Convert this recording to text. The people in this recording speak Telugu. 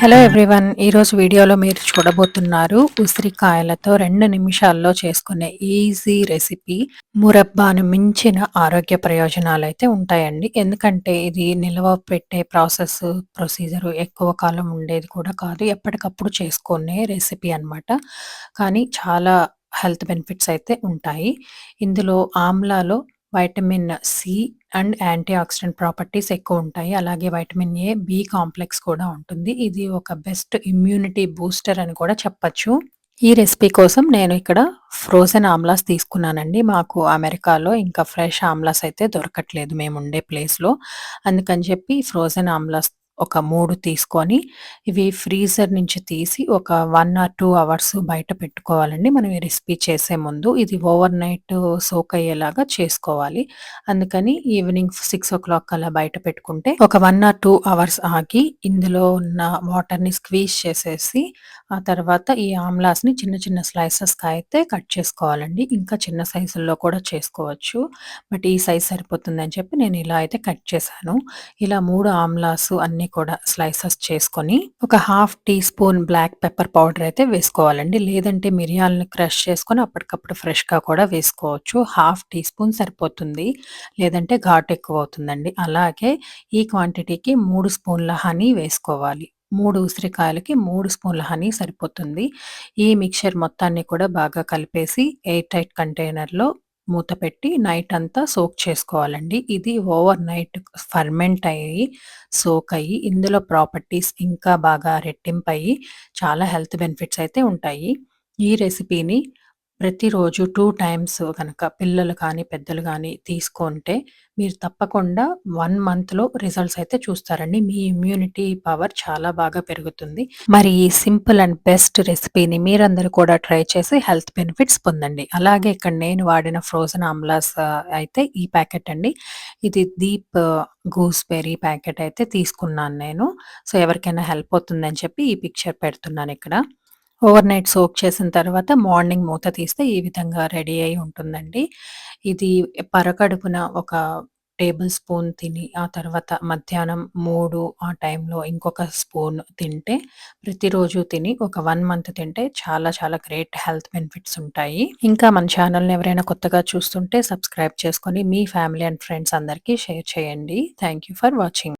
హలో ఎవ్రీవన్ ఈరోజు వీడియోలో మీరు చూడబోతున్నారు ఉసిరికాయలతో రెండు నిమిషాల్లో చేసుకునే ఈజీ రెసిపీ. మురబ్బాను మించిన ఆరోగ్య ప్రయోజనాలు అయితే ఉంటాయండి. ఎందుకంటే ఇది నిల్వ పెట్టే ప్రాసెస్ ప్రొసీజర్ ఎక్కువ కాలం ఉండేది కూడా కాదు. ఎప్పటికప్పుడు చేసుకునే రెసిపీ అనమాట కానీ చాలా హెల్త్ బెనిఫిట్స్ అయితే ఉంటాయి. ఇందులో ఆమ్లాలో vitamin C and antioxidant properties ఎక్కువ ఉంటాయి. అలాగే వైటమిన్ ఏ బి కాంప్లెక్స్ కూడా ఉంటుంది. ఇది ఒక బెస్ట్ ఇమ్యూనిటీ బూస్టర్ అని కూడా చెప్పచ్చు. ఈ రెసిపీ కోసం నేను ఇక్కడ ఫ్రోజన్ ఆమ్లాస్ తీసుకున్నానండి. మాకు అమెరికాలో ఇంకా ఫ్రెష్ ఆమ్లాస్ అయితే దొరకట్లేదు. మేము ఉండే ప్లేస్లో. అందుకని చెప్పి ఫ్రోజన్ ఆమ్లాస్ ఒక మూడు తీసుకొని ఇవి ఫ్రీజర్ నుంచి తీసి ఒక వన్ ఆర్ టూ అవర్స్ బయట పెట్టుకోవాలండి. మనం ఈ రెసిపీ చేసే ముందు ఇది ఓవర్ నైట్ సోక్ అయ్యేలాగా చేసుకోవాలి. అందుకని ఈవినింగ్ సిక్స్ ఓ క్లాక్ అలా బయట పెట్టుకుంటే ఒక వన్ ఆర్ టూ అవర్స్ ఆగి ఇందులో ఉన్న వాటర్ని స్క్వీజ్ చేసేసి ఆ తర్వాత ఈ ఆమ్లాస్ని చిన్న చిన్న స్లైసెస్గా అయితే కట్ చేసుకోవాలండి. ఇంకా చిన్న సైజుల్లో కూడా చేసుకోవచ్చు. బట్ ఈ సైజ్ సరిపోతుందని చెప్పి నేను ఇలా అయితే కట్ చేశాను. ఇలా మూడు ఆమ్లాస్ అన్ని కూడా స్లైసెస్ చేసుకొని ఒక half teaspoon black pepper powder అయితే వేసుకోవాలండి. లేదంటే మిరియాలను క్రష్ చేసుకొని అప్పటికప్పుడు ఫ్రెష్గా కూడా వేసుకోవచ్చు. హాఫ్ టీ స్పూన్ సరిపోతుంది. లేదంటే ఘాట్ ఎక్కువ అవుతుందండి అలాగే ఈ క్వాంటిటీకి మూడు స్పూన్ల హనీ వేసుకోవాలి. మూడు ఉసిరికాయలకి మూడు స్పూన్ల హనీ సరిపోతుంది. ఈ మిక్చర్ మొత్తాన్ని కూడా బాగా కలిపేసి ఎయిర్ టైట్ కంటైనర్లో మూత పెట్టి నైట్ అంతా సోక్ చేసుకోవాలండి. ఇది ఓవర్ నైట్ ఫర్మెంట్ అయ్యి సోక్ అయ్యి ఇందులో ప్రాపర్టీస్ ఇంకా బాగా రెట్టింపయ్యి చాలా హెల్త్ బెనిఫిట్స్ అయితే ఉంటాయి. ఈ రెసిపీని ప్రతిరోజు టూ టైమ్స్ కనుక పిల్లలు కానీ పెద్దలు కానీ తీసుకుంటే మీరు తప్పకుండా వన్ మంత్లో రిజల్ట్స్ అయితే చూస్తారండి. మీ ఇమ్యూనిటీ పవర్ చాలా బాగా పెరుగుతుంది. మరి ఈ సింపుల్ అండ్ బెస్ట్ రెసిపీని మీరందరూ కూడా ట్రై చేసి హెల్త్ బెనిఫిట్స్ పొందండి. అలాగే ఇక్కడ నేను వాడిన ఫ్రోజన్ ఆమ్లాస్ అయితే ఈ ప్యాకెట్ అండి. ఇది దీప్ గూస్బెర్రీ ప్యాకెట్ అయితే తీసుకున్నాను నేను. సో ఎవరికైనా హెల్ప్ అవుతుందని చెప్పి ఈ పిక్చర్ పెడుతున్నాను ఇక్కడ. ఓవర్ నైట్ సోక్ చేసిన తర్వాత మార్నింగ్ మూత తీస్తే ఈ విధంగా రెడీ అయి ఉంటుందండి. ఇది పరకడుపున ఒక టేబుల్ స్పూన్ తిని ఆ తర్వాత మధ్యాహ్నం మూడు ఆ టైంలో ఇంకొక స్పూన్ తింటే ప్రతిరోజు తిని ఒక వన్ మంత్ తింటే చాలా చాలా గ్రేట్ హెల్త్ బెనిఫిట్స్ ఉంటాయి. ఇంకా మన ఛానల్ని ఎవరైనా కొత్తగా చూస్తుంటే సబ్స్క్రైబ్ చేసుకొని మీ ఫ్యామిలీ అండ్ ఫ్రెండ్స్ అందరికీ షేర్ చేయండి. Thank you for watching.